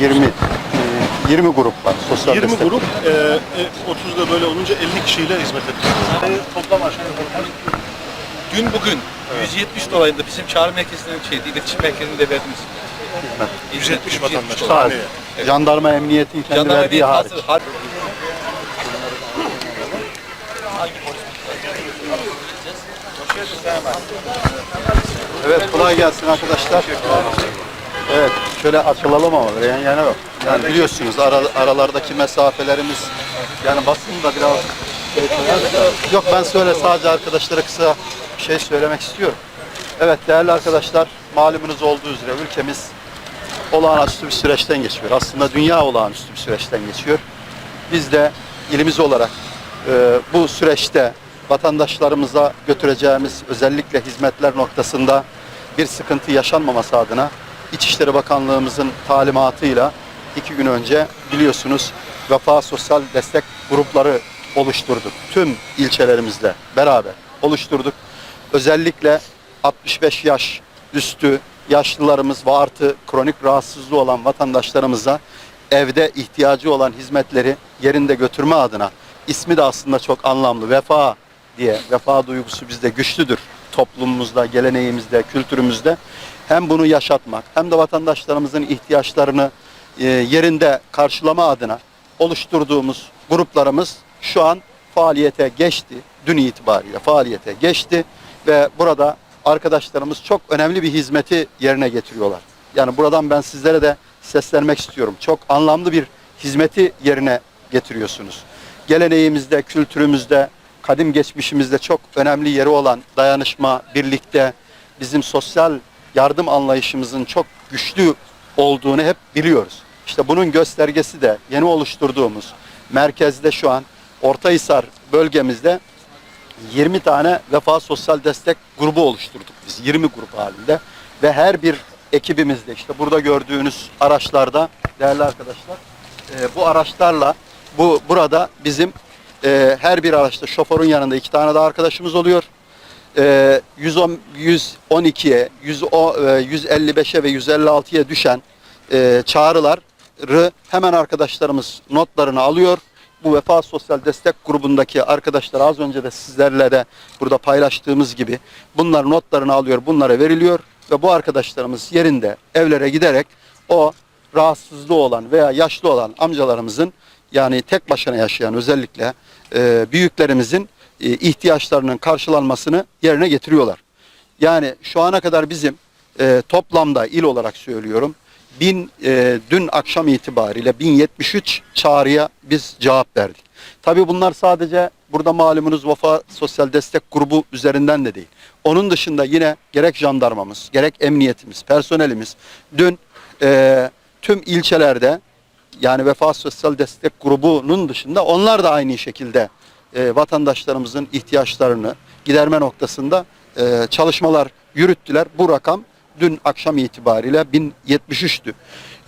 hizmetçiyi devreye soktuk. 20 e, 20 grup var. Sosyal 20 destek. grup, e, e, 30 da böyle olunca 50 kişiyle hizmet ettik. Toplam aşağı yukarı Dün bugün 170 dolayında bizim çağrı merkezinin şeydi, iletişim merkezinde verdiniz. 170 vatandaş. Sağ ol. Haneye. Jandarma emniyetin kendi Jandarma verdiği bir hariç. hazır. har- Evet kolay gelsin arkadaşlar. Evet şöyle açılalım ama yan yana yok. Yani biliyorsunuz ara, aralardaki mesafelerimiz yani basın da biraz. Yok ben söyle sadece arkadaşlara kısa bir şey söylemek istiyorum. Evet değerli arkadaşlar malumunuz olduğu üzere ülkemiz olağanüstü bir süreçten geçiyor. Aslında dünya olağanüstü bir süreçten geçiyor. Biz de ilimiz olarak e, bu süreçte vatandaşlarımıza götüreceğimiz özellikle hizmetler noktasında bir sıkıntı yaşanmaması adına İçişleri Bakanlığımızın talimatıyla iki gün önce biliyorsunuz Vefa Sosyal Destek grupları oluşturduk. Tüm ilçelerimizle beraber oluşturduk. Özellikle 65 yaş üstü yaşlılarımız ve artı kronik rahatsızlığı olan vatandaşlarımıza evde ihtiyacı olan hizmetleri yerinde götürme adına ismi de aslında çok anlamlı. Vefa diye vefa duygusu bizde güçlüdür toplumumuzda, geleneğimizde, kültürümüzde. Hem bunu yaşatmak hem de vatandaşlarımızın ihtiyaçlarını e, yerinde karşılama adına oluşturduğumuz gruplarımız şu an faaliyete geçti. Dün itibariyle faaliyete geçti ve burada arkadaşlarımız çok önemli bir hizmeti yerine getiriyorlar. Yani buradan ben sizlere de seslenmek istiyorum. Çok anlamlı bir hizmeti yerine getiriyorsunuz. Geleneğimizde, kültürümüzde, kadim geçmişimizde çok önemli yeri olan dayanışma, birlikte, bizim sosyal yardım anlayışımızın çok güçlü olduğunu hep biliyoruz. İşte bunun göstergesi de yeni oluşturduğumuz merkezde şu an Ortahisar bölgemizde 20 tane Vefa Sosyal Destek grubu oluşturduk biz 20 grup halinde ve her bir ekibimizde işte burada gördüğünüz araçlarda değerli arkadaşlar e, bu araçlarla bu burada bizim e, her bir araçta şoförün yanında iki tane daha arkadaşımız oluyor. E, 110 112'ye, 110, e, 155'e ve 156'ya düşen e, çağrıları hemen arkadaşlarımız notlarını alıyor. Bu Vefa Sosyal Destek grubundaki arkadaşlar az önce de sizlerle de burada paylaştığımız gibi bunlar notlarını alıyor, bunlara veriliyor ve bu arkadaşlarımız yerinde evlere giderek o rahatsızlığı olan veya yaşlı olan amcalarımızın yani tek başına yaşayan özellikle e, büyüklerimizin e, ihtiyaçlarının karşılanmasını yerine getiriyorlar. Yani şu ana kadar bizim e, toplamda il olarak söylüyorum bin e, dün akşam itibariyle 1073 çağrıya biz cevap verdik. Tabii bunlar sadece burada malumunuz Vafa Sosyal Destek Grubu üzerinden de değil. Onun dışında yine gerek jandarmamız, gerek emniyetimiz, personelimiz dün e, tüm ilçelerde yani Vefa Sosyal Destek Grubu'nun dışında onlar da aynı şekilde e, vatandaşlarımızın ihtiyaçlarını giderme noktasında e, çalışmalar yürüttüler. Bu rakam dün akşam itibariyle 1073'tü.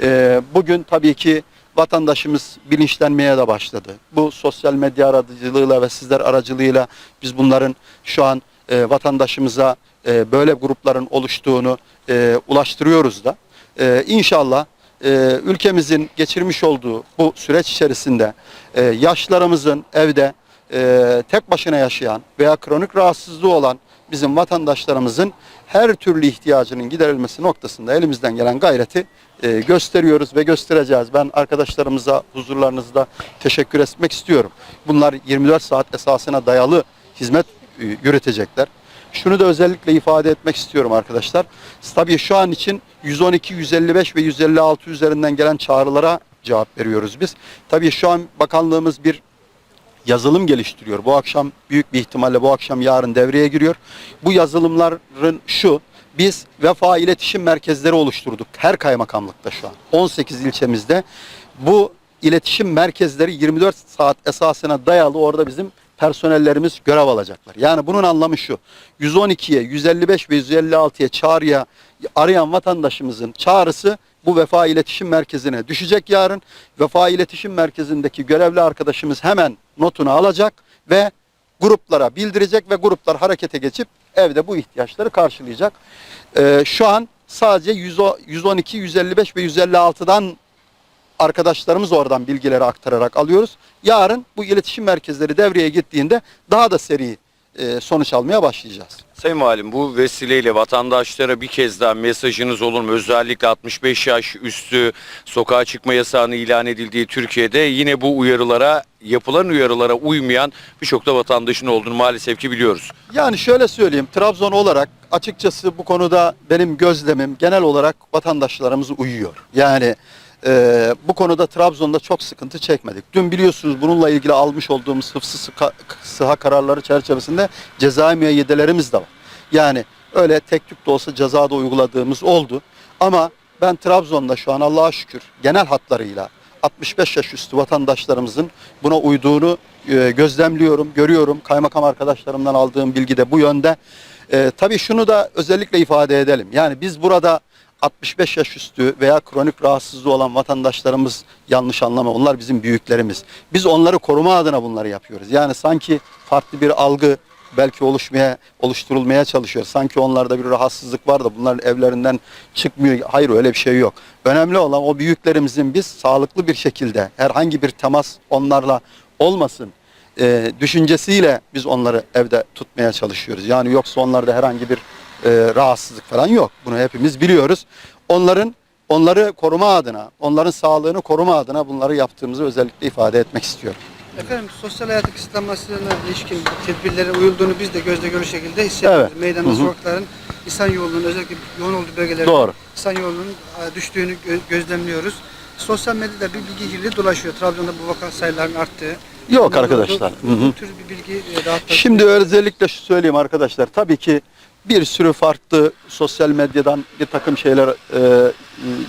E, bugün tabii ki vatandaşımız bilinçlenmeye de başladı. Bu sosyal medya aracılığıyla ve sizler aracılığıyla biz bunların şu an e, vatandaşımıza e, böyle grupların oluştuğunu e, ulaştırıyoruz da. E, inşallah e, ülkemizin geçirmiş olduğu bu süreç içerisinde e, yaşlarımızın evde e, tek başına yaşayan veya kronik rahatsızlığı olan bizim vatandaşlarımızın her türlü ihtiyacının giderilmesi noktasında elimizden gelen gayreti e, gösteriyoruz ve göstereceğiz. Ben arkadaşlarımıza huzurlarınızda teşekkür etmek istiyorum. Bunlar 24 saat esasına dayalı hizmet e, yürütecekler. Şunu da özellikle ifade etmek istiyorum arkadaşlar. Tabii şu an için 112, 155 ve 156 üzerinden gelen çağrılara cevap veriyoruz biz. Tabii şu an bakanlığımız bir yazılım geliştiriyor. Bu akşam büyük bir ihtimalle bu akşam yarın devreye giriyor. Bu yazılımların şu biz vefa iletişim merkezleri oluşturduk her kaymakamlıkta şu an. 18 ilçemizde bu iletişim merkezleri 24 saat esasına dayalı orada bizim personellerimiz görev alacaklar. Yani bunun anlamı şu. 112'ye, 155 ve 156'ya çağrıya arayan vatandaşımızın çağrısı bu Vefa İletişim Merkezi'ne düşecek yarın. Vefa İletişim Merkezi'ndeki görevli arkadaşımız hemen notunu alacak ve gruplara bildirecek ve gruplar harekete geçip evde bu ihtiyaçları karşılayacak. Ee, şu an sadece 100 112, 155 ve 156'dan arkadaşlarımız oradan bilgileri aktararak alıyoruz. Yarın bu iletişim merkezleri devreye gittiğinde daha da seri e, sonuç almaya başlayacağız. Sayın Valim bu vesileyle vatandaşlara bir kez daha mesajınız olur mu? Özellikle 65 yaş üstü sokağa çıkma yasağının ilan edildiği Türkiye'de yine bu uyarılara yapılan uyarılara uymayan birçok da vatandaşın olduğunu maalesef ki biliyoruz. Yani şöyle söyleyeyim, Trabzon olarak açıkçası bu konuda benim gözlemim genel olarak vatandaşlarımız uyuyor. Yani e, bu konuda Trabzon'da çok sıkıntı çekmedik. Dün biliyorsunuz bununla ilgili almış olduğumuz hıfzı sıka, sıha kararları çerçevesinde cezai müeyyidelerimiz de var. Yani öyle tek tük de olsa cezada uyguladığımız oldu. Ama ben Trabzon'da şu an Allah'a şükür genel hatlarıyla 65 yaş üstü vatandaşlarımızın buna uyduğunu e, gözlemliyorum, görüyorum. Kaymakam arkadaşlarımdan aldığım bilgi de bu yönde. E, tabii şunu da özellikle ifade edelim. Yani biz burada 65 yaş üstü veya kronik rahatsızlığı olan vatandaşlarımız yanlış anlama. Onlar bizim büyüklerimiz. Biz onları koruma adına bunları yapıyoruz. Yani sanki farklı bir algı belki oluşmaya, oluşturulmaya çalışıyor. Sanki onlarda bir rahatsızlık var da bunların evlerinden çıkmıyor. Hayır öyle bir şey yok. Önemli olan o büyüklerimizin biz sağlıklı bir şekilde herhangi bir temas onlarla olmasın e, düşüncesiyle biz onları evde tutmaya çalışıyoruz. Yani yoksa onlarda herhangi bir e, rahatsızlık falan yok. Bunu hepimiz biliyoruz. Onların onları koruma adına, onların sağlığını koruma adına bunları yaptığımızı özellikle ifade etmek istiyorum. Efendim sosyal hayatın kısıtlanmasına ilişkin tedbirlere uyulduğunu biz de gözle görür şekilde hissediyoruz. Evet. Meydanda Hı hı. sokakların insan yoğunluğunun özellikle yoğun olduğu bölgelerde Doğru. insan yoğunluğunun e, düştüğünü gö- gözlemliyoruz. Sosyal medyada bir bilgi kirliliği dolaşıyor. Trabzon'da bu vaka sayılarının arttığı. Yok arkadaşlar. Bu, hı. bu tür bir bilgi e, dağıtmak Şimdi özellikle şu söyleyeyim arkadaşlar. Tabii ki bir sürü farklı sosyal medyadan bir takım şeyler e,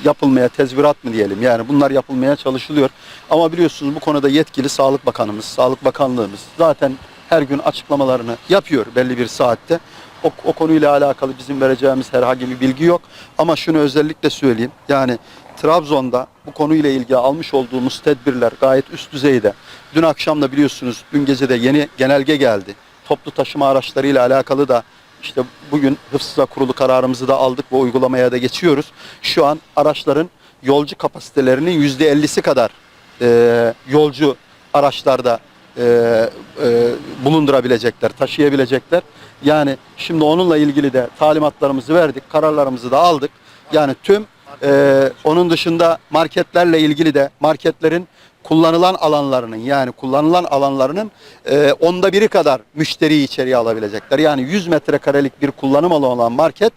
yapılmaya, tezvirat mı diyelim yani bunlar yapılmaya çalışılıyor. Ama biliyorsunuz bu konuda yetkili Sağlık Bakanımız, Sağlık Bakanlığımız zaten her gün açıklamalarını yapıyor belli bir saatte. O, o konuyla alakalı bizim vereceğimiz herhangi bir bilgi yok. Ama şunu özellikle söyleyeyim. Yani Trabzon'da bu konuyla ilgili almış olduğumuz tedbirler gayet üst düzeyde. Dün akşam da biliyorsunuz dün gece de yeni genelge geldi. Toplu taşıma araçlarıyla alakalı da işte bugün hıfzıza kurulu kararımızı da aldık ve uygulamaya da geçiyoruz. Şu an araçların yolcu kapasitelerinin yüzde ellisi kadar e, yolcu araçlarda e, e, bulundurabilecekler, taşıyabilecekler. Yani şimdi onunla ilgili de talimatlarımızı verdik, kararlarımızı da aldık. Yani tüm e, onun dışında marketlerle ilgili de marketlerin kullanılan alanlarının yani kullanılan alanlarının e, onda biri kadar müşteriyi içeriye alabilecekler. Yani 100 metrekarelik bir kullanım alanı olan market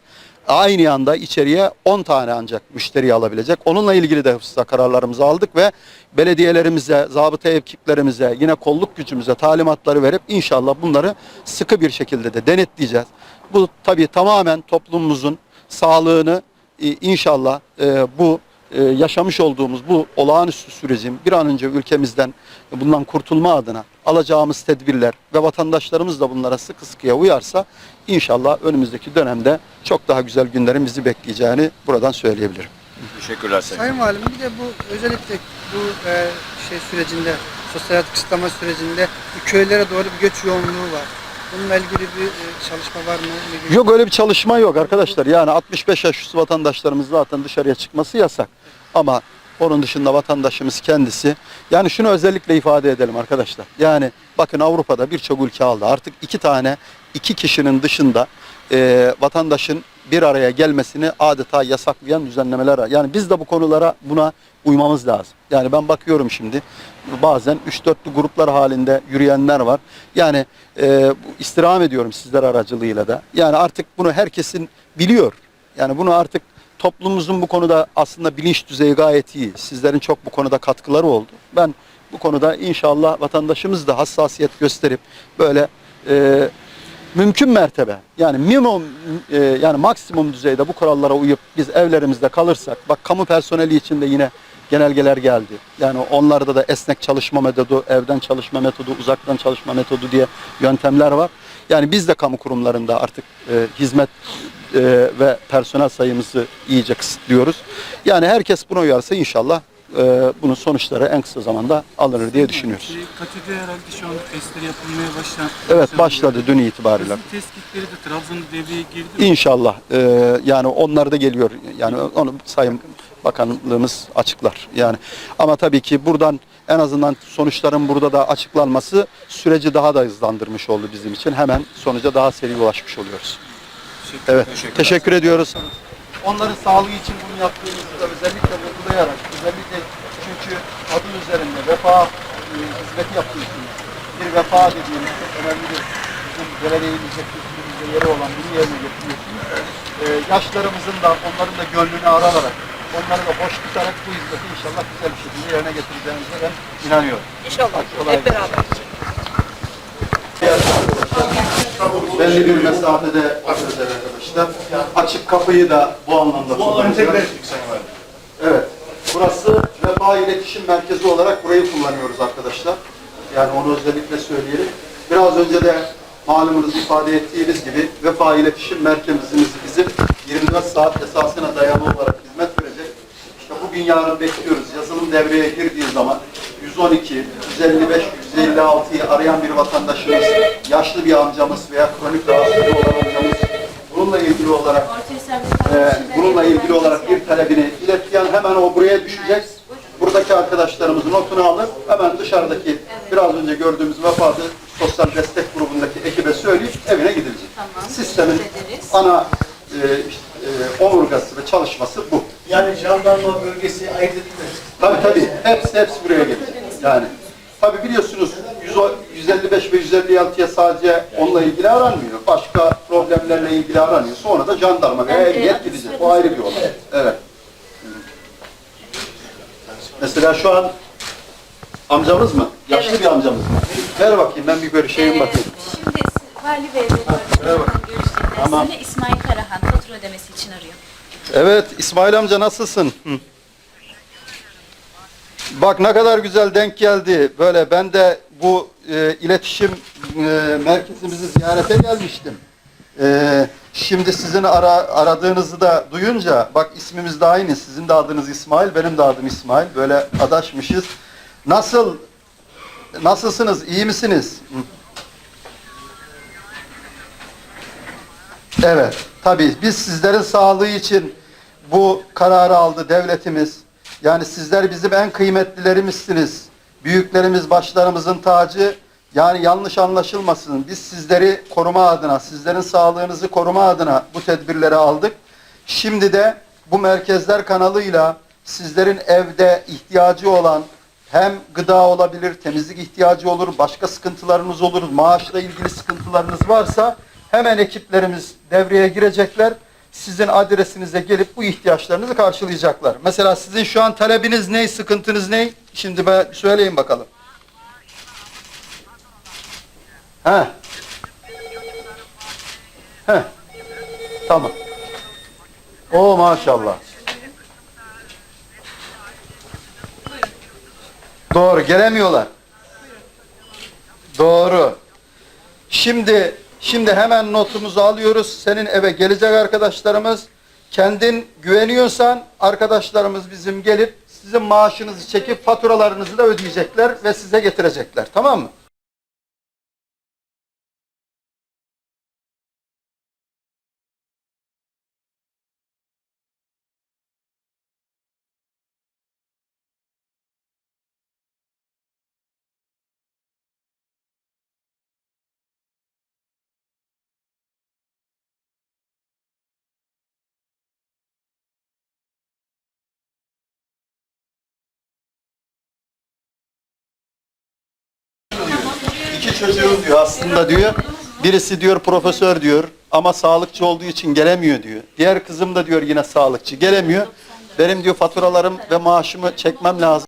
aynı anda içeriye 10 tane ancak müşteriyi alabilecek. Onunla ilgili de hıfzıza kararlarımızı aldık ve belediyelerimize, zabıta ekiplerimize, yine kolluk gücümüze talimatları verip inşallah bunları sıkı bir şekilde de denetleyeceğiz. Bu tabii tamamen toplumumuzun sağlığını e, inşallah e, bu e, yaşamış olduğumuz bu olağanüstü sürecin bir an önce ülkemizden bundan kurtulma adına alacağımız tedbirler ve vatandaşlarımız da bunlara sıkı sıkıya uyarsa inşallah önümüzdeki dönemde çok daha güzel günlerin bizi bekleyeceğini buradan söyleyebilirim. Teşekkürler Sayın. Sayın Valim bir de bu özellikle bu e, şey sürecinde sosyal hayat kısıtlama sürecinde köylere doğru bir göç yoğunluğu var. Bununla ilgili bir e, çalışma var mı? Yok öyle bir çalışma yok arkadaşlar. Yani 65 yaş üstü vatandaşlarımız zaten dışarıya çıkması yasak. Ama onun dışında vatandaşımız kendisi. Yani şunu özellikle ifade edelim arkadaşlar. Yani bakın Avrupa'da birçok ülke aldı. Artık iki tane iki kişinin dışında e, vatandaşın bir araya gelmesini adeta yasaklayan düzenlemeler. Yani biz de bu konulara buna uymamız lazım. Yani ben bakıyorum şimdi bazen 3-4'lü gruplar halinde yürüyenler var. Yani e, istirham ediyorum sizler aracılığıyla da. Yani artık bunu herkesin biliyor. Yani bunu artık toplumumuzun bu konuda aslında bilinç düzeyi gayet iyi. Sizlerin çok bu konuda katkıları oldu. Ben bu konuda inşallah vatandaşımız da hassasiyet gösterip böyle e, mümkün mertebe yani minimum e, yani maksimum düzeyde bu kurallara uyup biz evlerimizde kalırsak bak kamu personeli için de yine genelgeler geldi. Yani onlarda da esnek çalışma metodu, evden çalışma metodu, uzaktan çalışma metodu diye yöntemler var. Yani biz de kamu kurumlarında artık e, hizmet e, ve personel sayımızı iyice kısıtlıyoruz. Yani herkes buna uyarsa inşallah e, bunun sonuçları en kısa zamanda alınır diye düşünüyoruz. Katü'de herhalde şu anda testleri yapılmaya başlandı. Evet başladı dün itibariyle. Hızlı test kitleri de Trabzon'da devreye girdi. mi? İnşallah e, yani onlar da geliyor. Yani onu Sayın Bakanlığımız açıklar. Yani ama tabii ki buradan en azından sonuçların burada da açıklanması süreci daha da hızlandırmış oldu bizim için. Hemen sonuca daha seri ulaşmış oluyoruz. Evet. Teşekkür ediyoruz. Onların sağlığı için bunu yaptığımızda özellikle vurgulayarak özellikle çünkü adı üzerinde vefa e, hizmeti yapıyorsunuz. Bir vefa dediğimiz çok önemli bir bizim görevleyilecek kültürümüzde yeri olan bir yerine getiriyorsunuz. E, yaşlarımızın da onların da gönlünü aralarak onları da hoş tutarak bu hizmeti inşallah güzel bir şekilde yerine getireceğinize ben inanıyorum. İnşallah. Hep beraber. Belli bir mesafede atacağız arkadaşlar. Açık kapıyı da bu anlamda Bu alanı kullanacağız. tekrar. Evet. Burası Vefa İletişim Merkezi olarak burayı kullanıyoruz arkadaşlar. Yani onu özellikle söyleyelim. Biraz önce de malumunuz ifade ettiğiniz gibi Vefa İletişim Merkezimiz bizim 24 saat esasına dayalı olarak hizmet verecek. İşte bugün yarın bekliyoruz. Yazılım devreye girdiği zaman 112, 155, 156'yı arayan bir vatandaşımız, yaşlı bir amcamız veya kronik rahatsızlığı olan amcamız bununla ilgili olarak ee, bununla ilgili olarak bir talebini ilettiği an hemen o buraya düşecek. Buradaki arkadaşlarımızın notunu alır. Hemen dışarıdaki biraz önce gördüğümüz vefatı sosyal destek grubundaki ekibe söyleyip evine gidilecek. Sistemin ana e, işte, e, omurgası ve çalışması bu. Yani jandarma bölgesi ayırt edilmez. Tabii tabii. Hepsi hepsi buraya gelecek. Yani tabii biliyorsunuz 100 155 ve 156'ya sadece onunla ilgili aranmıyor. Başka problemlerle ilgili aranıyor. Sonra da jandarma veya emniyet gidecek. O ayrı bir olay. Evet. Mesela şu an amcamız mı? Yaşlı Evet. bir amcamız mı? Ver bakayım ben bir görüşeyim Ee, bakayım. Şimdi Vali Bey ve görüştüğünde Tamam. İsmail Karahan fatura ödemesi için arıyor. Evet İsmail amca nasılsın? Hı. Bak ne kadar güzel denk geldi. Böyle ben de bu e, iletişim e, merkezimizi ziyarete gelmiştim. E, şimdi sizin ara, aradığınızı da duyunca bak ismimiz de aynı. Sizin de adınız İsmail, benim de adım İsmail. Böyle adaşmışız. Nasıl nasılsınız? İyi misiniz? Evet, tabii biz sizlerin sağlığı için bu kararı aldı devletimiz. Yani sizler bizim en kıymetlilerimizsiniz. Büyüklerimiz başlarımızın tacı. Yani yanlış anlaşılmasın. Biz sizleri koruma adına, sizlerin sağlığınızı koruma adına bu tedbirleri aldık. Şimdi de bu merkezler kanalıyla sizlerin evde ihtiyacı olan hem gıda olabilir, temizlik ihtiyacı olur, başka sıkıntılarınız olur, maaşla ilgili sıkıntılarınız varsa hemen ekiplerimiz devreye girecekler. Sizin adresinize gelip bu ihtiyaçlarınızı karşılayacaklar. Mesela sizin şu an talebiniz ne, sıkıntınız ne? Şimdi ben söyleyin bakalım. He. He. Tamam. O maşallah. Doğru gelemiyorlar. Doğru. Şimdi şimdi hemen notumuzu alıyoruz. Senin eve gelecek arkadaşlarımız. Kendin güveniyorsan arkadaşlarımız bizim gelip sizin maaşınızı çekip faturalarınızı da ödeyecekler ve size getirecekler. Tamam mı? Çocuğum diyor aslında diyor. Birisi diyor profesör diyor ama sağlıkçı olduğu için gelemiyor diyor. Diğer kızım da diyor yine sağlıkçı gelemiyor. Benim diyor faturalarım ve maaşımı çekmem lazım.